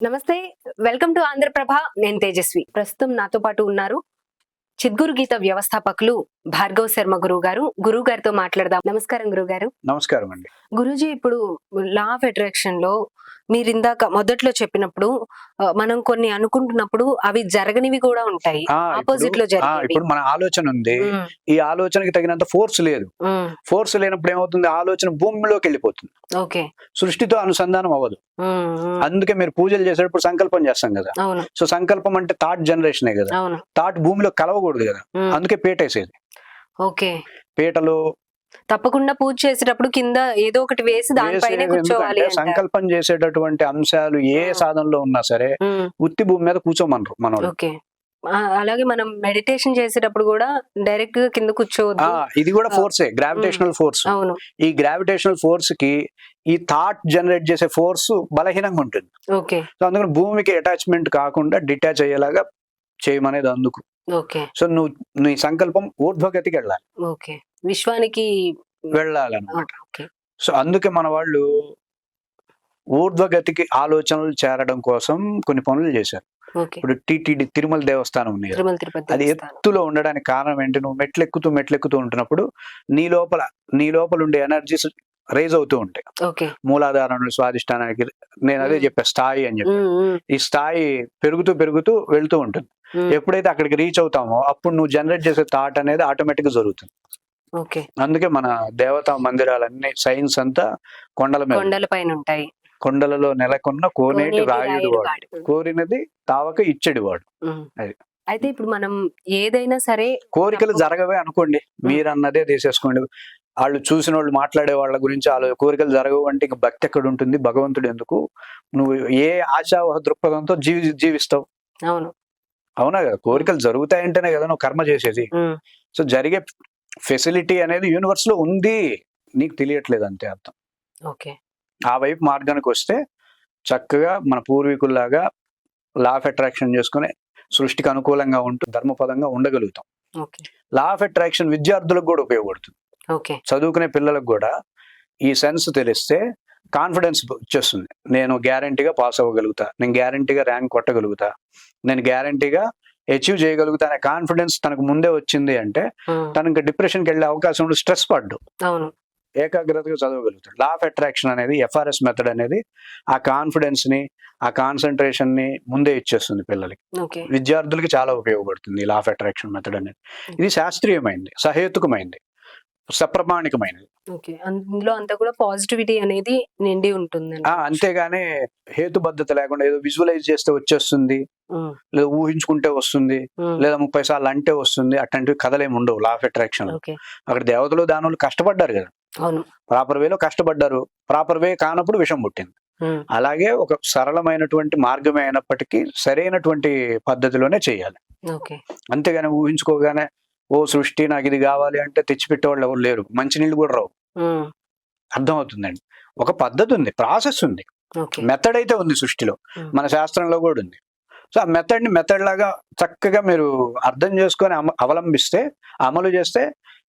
నమస్తే. Welcome to Andhra Prabha. నేను తేజస్వి. ప్రస్తుతం నాతో పాటు ఉన్నారు చిద్గురు గీత వ్యవస్థాపకులు భార్గవ్ శర్మ గురువు గారు గురువు గారితో మాట్లాడదాం. నమస్కారం గురువు గారు నమస్కారం అండి. గురూజీ ఇప్పుడు లా ఆఫ్ అట్రాక్షన్లో మీరు ఇందాక మొదట్లో చెప్పినప్పుడు మనం కొన్ని అనుకుంటున్నప్పుడు అవి జరగనివి కూడా ఉంటాయి. ఆపోజిట్లో ఇప్పుడు- మన ఆలోచన ఉంది. ఈ ఆలోచనకి తగినంత ఫోర్స్ లేదు. ఫోర్స్ లేనప్పుడు ఏమవుతుంది? ఆలోచన భూమిలోకి వెళ్ళిపోతుంది. ఓకే. సృష్టితో అనుసంధానం అవ్వదు. అందుకే మీరు పూజలు చేసేటప్పుడు సంకల్పం చేస్తాం కదా. అవును. సో సంకల్పం అంటే థాట్ జనరేషనే కదా. అవును. థాట్ భూమిలో కలవకూడదు. కదా. ఉమ్, అందుకే పీటేసేది ఓకే. పీటలు తప్పకుండా పూజ చేసేటప్పుడు కింద ఏదో ఒకటి వేసి దానిపైనే వేసేది కూర్చోవాలి. సంకల్పం చేసేటటువంటి అంశాలు ఏ. సాధనలో ఉన్నా సరే ఉత్తి భూమి మీద కూర్చోమనరు మన అలాగే మనం మెడిటేషన్ చేసేటప్పుడు కూడా డైరెక్ట్గా కింద కూర్చోవద్దు. ఇది కూడా ఫోర్సే గ్రావిటేషనల్ ఫోర్స్ అవును. ఈ గ్రావిటేషనల్ ఫోర్స్కి ఈ థాట్ జనరేట్ చేసే ఫోర్స్ బలహీనంగా ఉంటుంది. ఓకే. సో అందుకని భూమికి అటాచ్మెంట్ కాకుండా డిటాచ్ అయ్యేలాగా చేయమనేది అందుకు. సో నువ్వు నీ సంకల్పం ఊర్ధ్వగతికి వెళ్ళాలి విశ్వానికి వెళ్ళాలన్నమాట సో అందుకే మన వాళ్ళు ఊర్ధ్వగతికి ఆలోచనలు చేరడం కోసం కొన్ని పనులు చేశారు. ఇప్పుడు టిటిడి తిరుమల దేవస్థానం ఉంది అది. ఎత్తులో ఉండడానికి కారణం ఏంటి? నువ్వు మెట్లెక్కుతూ మెట్లెక్కుతూ ఉంటున్నప్పుడు నీ లోపల నీ లోపల ఉండే ఎనర్జీస్ రైజ్ అవుతూ ఉంటాయి. ఓకే. మూలాధారం నుండి స్వాధిష్టానానికి నేను అదే. చెప్పా స్థాయి అని చెప్పి. ఈ స్థాయి పెరుగుతూ పెరుగుతూ వెళ్తూ ఉంటుంది. ఎప్పుడైతే అక్కడికి రీచ్ అవుతామో అప్పుడు నువ్వు జనరేట్ చేసే థాట్ అనేది ఆటోమేటిక్గా జరుగుతుంది. ఓకే అందుకే మన దేవతా మందిరాలన్నీ సైన్స్ అంతా కొండల మీద కొండల పైన ఉంటాయి. కొండలలో నెలకొన్న కోనేటి రాయుడు వాడు. కోరినది తావక ఇచ్చడి వాడు. ఉమ్. అది. అయితే ఇప్పుడు మనం ఏదైనా సరే కోరికలు జరగవే అనుకోండి. మీరు అన్నదే తీసేసుకోండి. వాళ్ళు చూసిన వాళ్ళు మాట్లాడే వాళ్ళ గురించి వాళ్ళు కోరికలు జరగవు అంటే ఇంక భక్తి ఎక్కడ ఉంటుంది? భగవంతుడు ఎందుకు? నువ్వు ఏ ఆశావహ దృక్పథంతో జీవి జీవిస్తావు? అవును. అవునా కదా? కోరికలు జరుగుతాయంటేనే కదా నువ్వు కర్మ చేసేది. సో జరిగే ఫెసిలిటీ అనేది యూనివర్స్లో ఉంది. నీకు తెలియట్లేదు అంతే అర్థం. ఓకే. ఆ వైపు మార్గానికి వస్తే చక్కగా మన పూర్వీకుల్లాగా లా ఆఫ్ అట్రాక్షన్ చేసుకుని సృష్టికి అనుకూలంగా ఉంటూ ధర్మపదంగా ఉండగలుగుతాం. లా ఆఫ్ అట్రాక్షన్ విద్యార్థులకు కూడా ఉపయోగపడుతుంది. చదువుకునే పిల్లలకు కూడా ఈ సెన్స్ తెలిస్తే కాన్ఫిడెన్స్ వచ్చేస్తుంది. నేను గ్యారంటీగా పాస్ అవ్వగలుగుతా. నేను గ్యారంటీగా ర్యాంక్ కొట్టగలుగుతా. నేను గ్యారంటీగా అచీవ్ చేయగలుగుతా అనే కాన్ఫిడెన్స్ తనకు ముందే వచ్చింది అంటే ఉమ్, తను ఇంకా డిప్రెషన్కి వెళ్ళే అవకాశం ఉండదు స్ట్రెస్ పడ్డు. ఏకాగ్రతగా చదవగలుగుతాడు. లా ఆఫ్ అట్రాక్షన్ అనేది ఎఫ్ఆర్ఎస్ మెథడ్ అనేది ఆ కాన్ఫిడెన్స్ని ఆ కాన్సన్ట్రేషన్ని ముందే ఇచ్చేస్తుంది పిల్లలకి. విద్యార్థులకి చాలా ఉపయోగపడుతుంది లా ఆఫ్ అట్రాక్షన్ మెథడ్ అనేది. ఇది శాస్త్రీయమైంది సహేతుకమైంది సప్రమాణికమైనది ఓకే. అందులో అంతా కూడా పాజిటివిటీ అనేది నిండి ఉంటుంది అంతేగాని హేతుబద్ధత లేకుండా ఏదో విజువలైజ్ చేస్తే వచ్చేస్తుంది. లేదా ఊహించుకుంటే వస్తుంది. లేదా ముప్పై సార్లు అంటే వస్తుంది. అట్లాంటివి కథలేమి ఉండవు. లా ఆఫ్ అట్రాక్షన్ అక్కడ దేవతలు దానులు కష్టపడ్డారు కదా. ప్రాపర్ వేలో కష్టపడ్డారు. ప్రాపర్ వే కానప్పుడు విషం పుట్టింది. అలాగే ఒక సరళమైనటువంటి మార్గమే అయినప్పటికీ సరైనటువంటి పద్ధతిలోనే చేయాలి. అంతేగాని ఊహించుకోగానే ఓ సృష్టి నాకు ఇది కావాలి అంటే తెచ్చిపెట్టేవాళ్ళు ఎవరు లేరు. మంచినీళ్ళు కూడా రావు. అర్థమవుతుందండి? ఒక పద్ధతి ఉంది. ప్రాసెస్ ఉంది. మెథడ్ అయితే ఉంది సృష్టిలో. మన శాస్త్రంలో కూడా ఉంది. సో ఆ మెథడ్ని మెథడ్ లాగా చక్కగా మీరు అర్థం చేసుకొని అవలంబిస్తే అమలు చేస్తే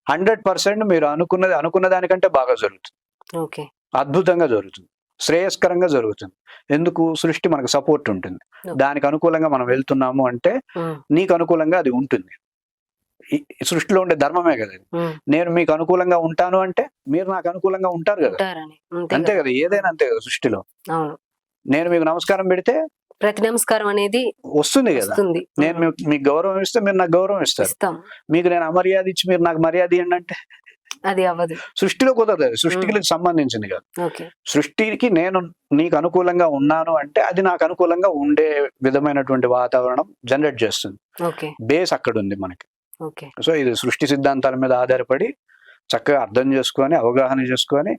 హండ్రెడ్ పర్సెంట్ మీరు అనుకున్నది అనుకున్న దానికంటే బాగా జరుగుతుంది. ఓకే. అద్భుతంగా జరుగుతుంది. శ్రేయస్కరంగా జరుగుతుంది. ఎందుకు? సృష్టి మనకు సపోర్ట్ ఉంటుంది. దానికి అనుకూలంగా మనం వెళ్తున్నాము అంటే నీకు అనుకూలంగా అది ఉంటుంది. సృష్టిలో ఉండే ధర్మమే కదా నేను మీకు అనుకూలంగా ఉంటాను అంటే మీరు నాకు అనుకూలంగా ఉంటారు కదా. అంతే కదా. ఏదైనా అంతే కదా సృష్టిలో. నేను మీకు నమస్కారం పెడితే ప్రతి నమస్కారం అనేది వస్తుంది కదా. నేను మీకు- గౌరవం ఇస్తే మీరు నాకు గౌరవం ఇస్తారు. ఇస్తాం. మీకు నేను అమర్యాద ఇచ్చి మీరు నాకు మర్యాద ఇవ్వండి అంటే? అది అవ్వదు. సృష్టిలో కుదరదు. సృష్టికి సంబంధించింది కాదు. సృష్టికి నేను నీకు అనుకూలంగా ఉన్నాను అంటే అది నాకు అనుకూలంగా ఉండే విధమైనటువంటి వాతావరణం జనరేట్ చేస్తుంది. బేస్ అక్కడ ఉంది మనకి సో ఇది సృష్టి సిద్ధాంతాల మీద ఆధారపడి చక్కగా అర్థం చేసుకొని అవగాహన చేసుకొని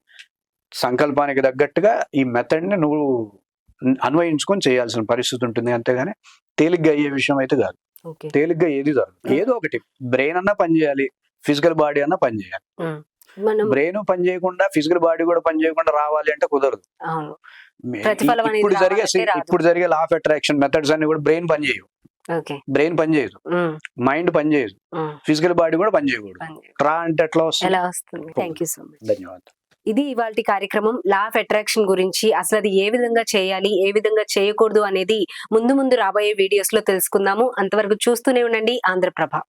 సంకల్పానికి తగ్గట్టుగా ఈ మెథడ్ని నువ్వు అన్వయించుకొని చేయాల్సిన పరిస్థితి ఉంటుంది. అంతేగాని తేలిగ్గా అయ్యే విషయం అయితే కాదు. తేలిగ్గా ఏది జరగదు ఏదో ఒకటి. బ్రెయిన్ అన్నా పని చేయాలి. ఫిజికల్ బాడీ అన్నా పని చేయాలి. మనం బ్రెయిన్ పని చేయకుండా ఫిజికల్ బాడీ కూడా పని చేయకుండా రావాలి అంటే కుదరదు. ఇప్పుడు జరిగే. ఇప్పుడు జరిగే లా ఆఫ్ అట్రాక్షన్ మెథడ్స్ అన్ని కూడా బ్రెయిన్ పని చేయవు. బ్రెయిన్ పని చేయదు. మైండ్ పని చేయదు. ఫిజికల్ బాడీ కూడా పని చేయకూడదు. ట్రా అంటే ఎట్లా వస్తుంది? ధన్యవాదాలు. ఇది ఇవాళ కార్యక్రమం. లా ఆఫ్ అట్రాక్షన్ గురించి అసలు అది ఏ విధంగా చేయాలి ఏ విధంగా చేయకూడదు అనేది ముందు ముందు రాబోయే వీడియోస్లో తెలుసుకుందాము. అంతవరకు చూస్తూనే ఉండండి. ఆంధ్రప్రభ.